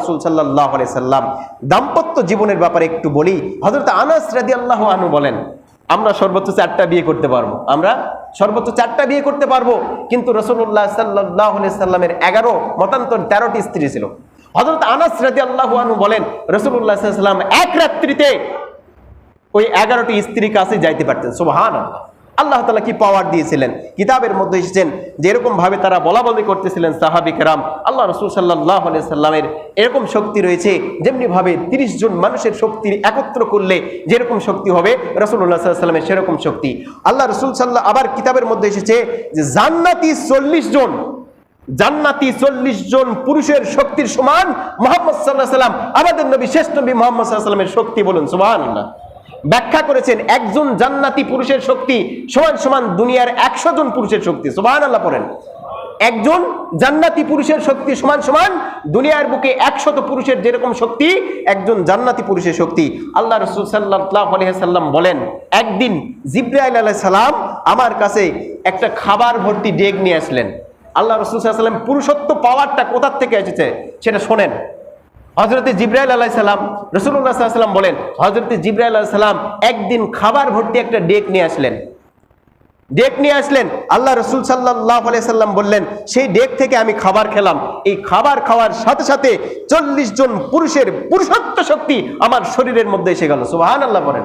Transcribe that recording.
রসুল সাল্লাহ সাল্লাম দাম্পত্য জীবনের ব্যাপারে একটু বলি। হজরত আনাস রাদি আল্লাহ আনু বলেন, আমরা সর্বোচ্চ চারটা বিয়ে করতে পারব। আমরা সর্বোচ্চ চারটা বিয়ে করতে পারব। কিন্তু রসুল্লাহ সাল্লাহ সাল্লামের এগারো, মতান্তর তেরোটি স্ত্রী ছিল। হজরত আনাস রাদি আল্লাহ আনু বলেন রসুল্লাহ সাল্লাম এক রাত্রিতে ওই এগারোটি স্ত্রীর কাছে যাইতে পারতেন। সুবাহান আল্লাহ আল্লাহ তালা কি পাওয়ার দিয়েছিলেন? কিতাবের মধ্যে এসেছেন যেরকম ভাবে তারা বলা বলি করতেছিলেন সাহাবি কেরাম। আল্লাহ রসুল সাল্লাহ সাল্লামের এরকম শক্তি রয়েছে, যেমনি ভাবে তিরিশ জন মানুষের শক্তি একত্র করলে যেরকম শক্তি হবে রসুল্লাহ সাল্লামের সেরকম শক্তি। আল্লাহ রসুল সাল্লাহ আবার কিতাবের মধ্যে এসেছে যে জান্নাতি চল্লিশ জন, জান্নাতি চল্লিশ জন পুরুষের শক্তির সমান মোহাম্মদ সাল্লাহ সাল্লাম। আমাদের নবী, শেষ নবী মোহাম্মদ সাল্লাহ সাল্লামের শক্তি বলুন সুমান আল্লাহ ব্যাখ্যা করেছেন, একজন জান্নাতি পুরুষের শক্তি সমান সমান দুনিয়ার একশো জন পুরুষের শক্তি। সুবাহ আল্লাহ পড়েন। একজন জান্নাতি পুরুষের শক্তি সমান সমান দুনিয়ার বুকে একশত পুরুষের যেরকম শক্তি, একজন জান্নাতি পুরুষের শক্তি। আল্লাহ রসুল সাল্লাহ সাল্লাম বলেন, একদিন জিব্রাইল আলাহ সালাম আমার কাছে একটা খাবার ভর্তি ডেগ নিয়ে আসলেন। আল্লাহ রসুল সাল্লাম পুরুষত্ব পাওয়ারটা কোথার থেকে এসেছে সেটা শোনেন। হজরতে জিব্রাইল আলাহ সাল্লাম রসুল্লাহ সাল্লাম বলেন হজরতে জিব্রাইল আলাহ সাল্লাম একদিন খাবার ভর্তি একটা ডেক নিয়ে আসলেন। ডেক নিয়ে আসলেন। আল্লাহ রসুল সাল্লাহ সাল্লাম বললেন, সেই ডেক থেকে আমি খাবার খেলাম। এই খাবার খাওয়ার সাথে সাথে চল্লিশ জন পুরুষের পুরুষত্ব শক্তি আমার শরীরের মধ্যে এসে গেল। সুবাহান আল্লাহ বলেন।